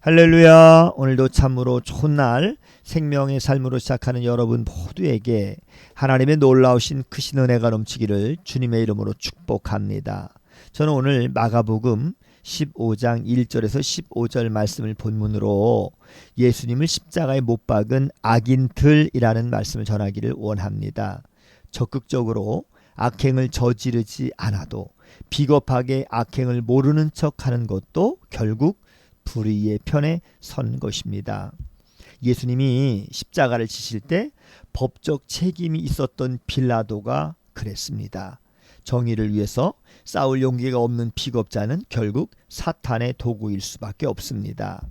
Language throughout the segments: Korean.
할렐루야. 오늘도 참으로 좋은 날 생명의 삶으로 시작하는 여러분 모두에게 하나님의 놀라우신 크신 은혜가 넘치기를 주님의 이름으로 축복합니다. 저는 오늘 마가복음 15장 1절에서 15절 말씀을 본문으로 예수님을 십자가에 못 박은 악인들이라는 말씀을 전하기를 원합니다. 적극적으로 악행을 저지르지 않아도 비겁하게 악행을 모르는 척 하는 것도 결국 불의의 편에 선 것입니다. 예수님이 십자가를 지실 때 법적 책임이 있었던 빌라도가 그랬습니다. 정의를 위해서 싸울 용기가 없는 비겁자는 결국 사탄의 도구일 수밖에 없습니다.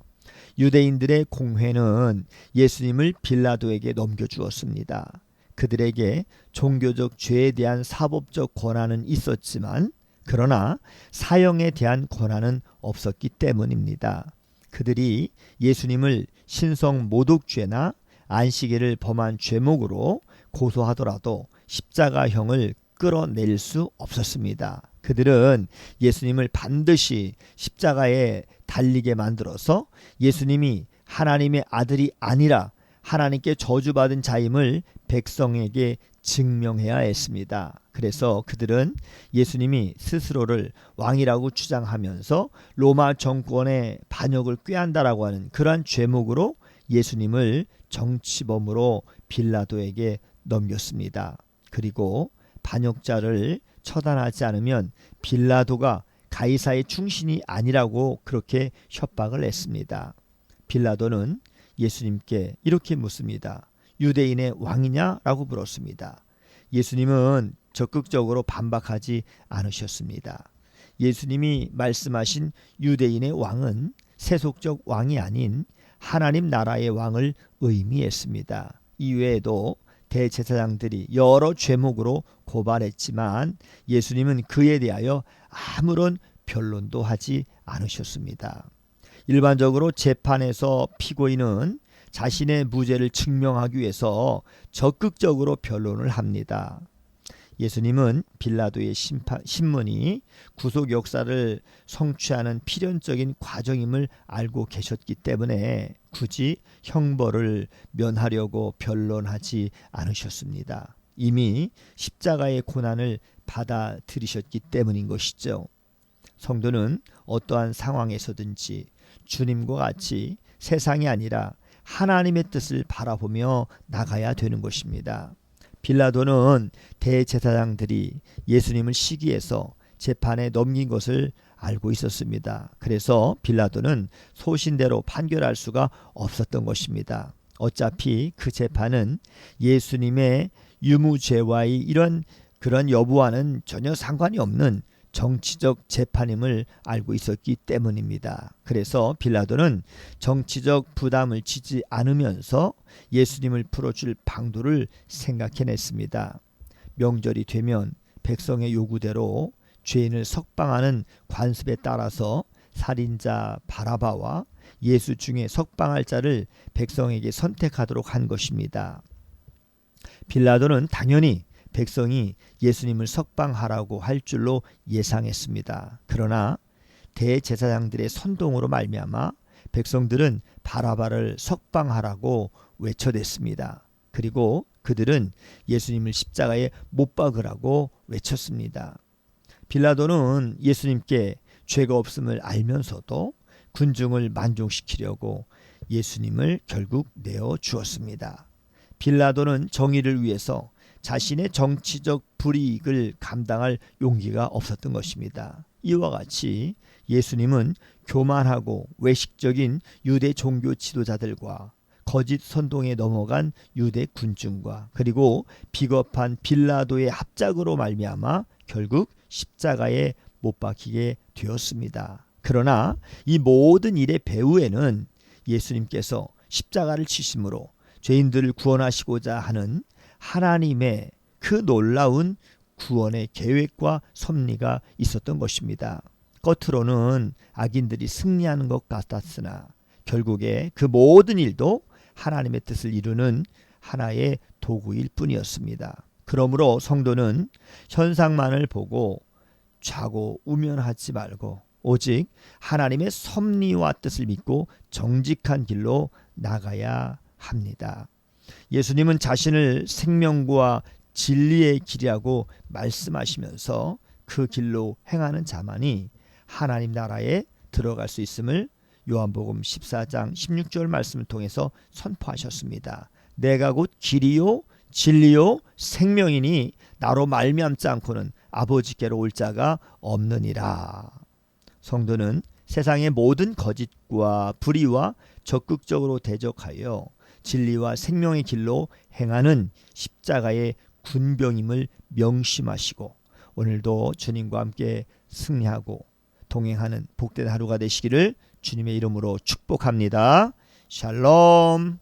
유대인들의 공회는 예수님을 빌라도에게 넘겨주었습니다. 그들에게 종교적 죄에 대한 사법적 권한은 있었지만 그러나 사형에 대한 권한은 없었기 때문입니다. 그들이 예수님을 신성 모독죄나 안식일을 범한 죄목으로 고소하더라도 십자가형을 끌어낼 수 없었습니다. 그들은 예수님을 반드시 십자가에 달리게 만들어서 예수님이 하나님의 아들이 아니라 하나님께 저주받은 자임을 백성에게 증명해야 했습니다. 그래서 그들은 예수님이 스스로를 왕이라고 주장하면서 로마 정권의 반역을 꾀한다라고 하는 그러한 죄목으로 예수님을 정치범으로 빌라도에게 넘겼습니다. 그리고 반역자를 처단하지 않으면 빌라도가 가이사의 충신이 아니라고 그렇게 협박을 했습니다. 빌라도는 예수님께 이렇게 묻습니다. 유대인의 왕이냐라고 물었습니다. 예수님은 적극적으로 반박하지 않으셨습니다. 예수님이 말씀하신 유대인의 왕은 세속적 왕이 아닌 하나님 나라의 왕을 의미했습니다. 이외에도 대제사장들이 여러 죄목으로 고발했지만 예수님은 그에 대하여 아무런 변론도 하지 않으셨습니다. 일반적으로 재판에서 피고인은 자신의 무죄를 증명하기 위해서 적극적으로 변론을 합니다. 예수님은 빌라도의 심판, 신문이 구속 역사를 성취하는 필연적인 과정임을 알고 계셨기 때문에 굳이 형벌을 면하려고 변론하지 않으셨습니다. 이미 십자가의 고난을 받아들이셨기 때문인 것이죠. 성도는 어떠한 상황에서든지 주님과 같이 세상이 아니라 하나님의 뜻을 바라보며 나가야 되는 것입니다. 빌라도는 대제사장들이 예수님을 시기해서 재판에 넘긴 것을 알고 있었습니다. 그래서 빌라도는 소신대로 판결할 수가 없었던 것입니다. 어차피 그 재판은 예수님의 유무죄와의 이런 그런 여부와는 전혀 상관이 없는 정치적 재판임을 알고 있었기 때문입니다. 그래서 빌라도는 정치적 부담을 지지 않으면서 예수님을 풀어줄 방도를 생각해냈습니다. 명절이 되면 백성의 요구대로 죄인을 석방하는 관습에 따라서 살인자 바라바와 예수 중에 석방할 자를 백성에게 선택하도록 한 것입니다. 빌라도는 당연히 백성이 예수님을 석방하라고 할 줄로 예상했습니다. 그러나 대제사장들의 선동으로 말미암아 백성들은 바라바를 석방하라고 외쳐댔습니다. 그리고 그들은 예수님을 십자가에 못 박으라고 외쳤습니다. 빌라도는 예수님께 죄가 없음을 알면서도 군중을 만족시키려고 예수님을 결국 내어 주었습니다. 빌라도는 정의를 위해서 자신의 정치적 불이익을 감당할 용기가 없었던 것입니다. 이와 같이 예수님은 교만하고 외식적인 유대 종교 지도자들과 거짓 선동에 넘어간 유대 군중과 그리고 비겁한 빌라도의 합작으로 말미암아 결국 십자가에 못 박히게 되었습니다. 그러나 이 모든 일의 배후에는 예수님께서 십자가를 치심으로 죄인들을 구원하시고자 하는 하나님의 그 놀라운 구원의 계획과 섭리가 있었던 것입니다. 겉으로는 악인들이 승리하는 것 같았으나 결국에 그 모든 일도 하나님의 뜻을 이루는 하나의 도구일 뿐이었습니다. 그러므로 성도는 현상만을 보고 자고 우면하지 말고 오직 하나님의 섭리와 뜻을 믿고 정직한 길로 나가야 합니다. 예수님은 자신을 생명과 진리의 길이라고 말씀하시면서 그 길로 행하는 자만이 하나님 나라에 들어갈 수 있음을 요한복음 14장 16절 말씀을 통해서 선포하셨습니다. 내가 곧 길이요 진리요 생명이니 나로 말미암지 않고는 아버지께로 올 자가 없느니라. 성도는 세상의 모든 거짓과 불의와 적극적으로 대적하여 진리와 생명의 길로 행하는 십자가의 군병임을 명심하시고 오늘도 주님과 함께 승리하고 동행하는 복된 하루가 되시기를 주님의 이름으로 축복합니다. 샬롬.